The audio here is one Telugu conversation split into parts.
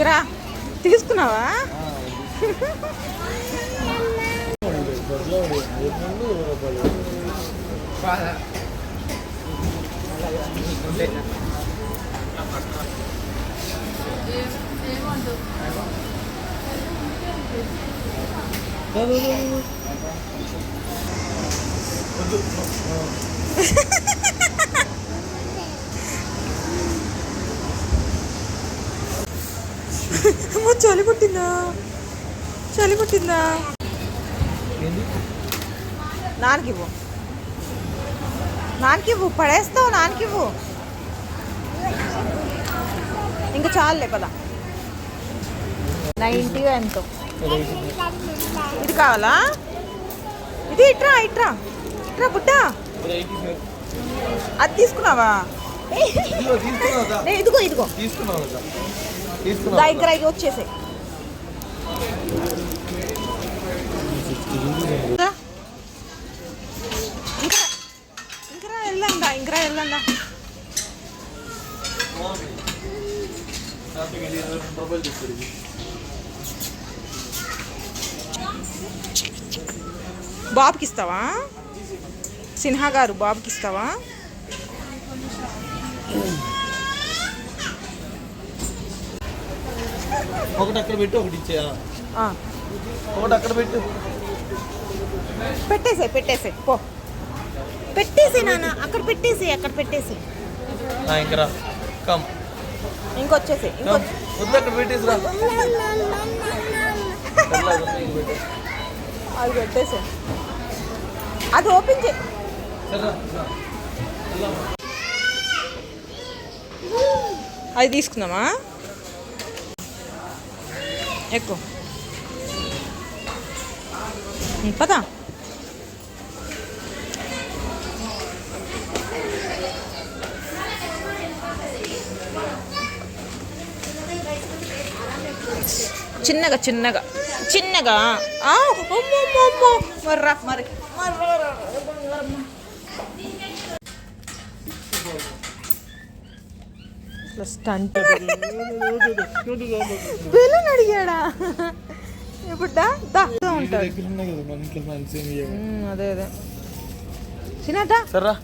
ఇంకరా తీసుకున్నావా? చలి పుట్టిందా? చలి పుట్టిందా? నాన్నకివ్వు. నాన్నకివ్వు పడేస్తావు నాన్నకివ్వు. ఇంకా చాలులే పద. నైంటీ ఎంతో? ఇది కావాలా? ఇది ఇట్రా ఇట్రా. ఇట్రా బుట్ట అది తీసుకున్నావా? ఇదిగో ఇదిగో తీసుకున్నావు దగ్గర దా వచ్చేసాయి. ఇంకా వెళ్ళండా వెళ్ళందా ఇంకా వెళ్ళందా బాబుకి ఇస్తావా సిన్హా గారు బాబుకి ఇస్తావా ఒకటి అక్కడ పెట్టి ఒకటి ఇచ్చేయా ఒకటి అక్కడ పెట్టు. పెట్టేసే పెట్టేసే పో. పెట్టేసే నాన్న. అక్కడ పెట్టేసి అక్కడ పెట్టేసి. ఆ, ఇంక రా. కమ్. ఇంకొచ్చేసి వద్దు అక్కడ పెట్టేసి రా. అది పెట్టేసే. అది ఓపెన్ చే సరే రా, రా. అది తీసుకుందామా? ఎక్కువ ఉం, పద చిన్నగా చిన్నగా చిన్నగా ఆ, అమ్మో, అమ్మో, అమ్మో. మర్రా మరి మర్రా. ఇట్లా స్టంట్ బెలూన్ అడిగాడా? ఇప్పుడు దా దా దా ఉంటాడు. అదే అదే. చిన్నట సరే రా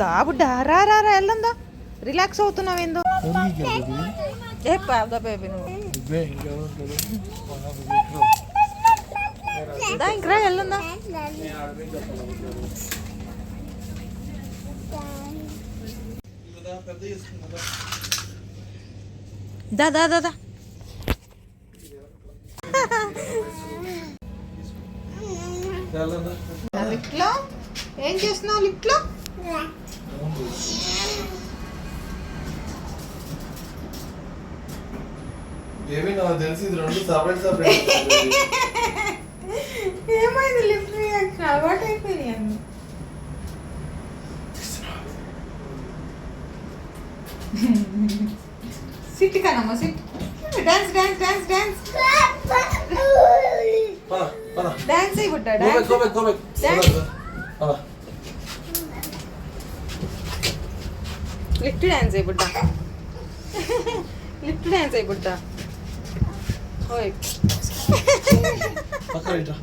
దా బుడ్డా రా రా రా వెళ్ళందా రిలాక్స్ అవుతున్నావు ఏందో. ఏ పాద బేబీ నువ్వు. దా ఇంకరా వెళ్ళందా పెద్ద దా. దా దా దా లిఫ్ట్లో? ఏం చేస్తున్నావు నాకు తెలిసి ఇది రెండు సపరేట్ సపరేట్ ఏమైంది lift reaction? Budda go back dance go back go back Dance. పద లిఫ్ట్ డాన్స్ అయ్యి బుడ్డా లిఫ్ట్ డాన్స్ అయ్యి బుడ్డా ఓయ్ పక్కన ఇట్రా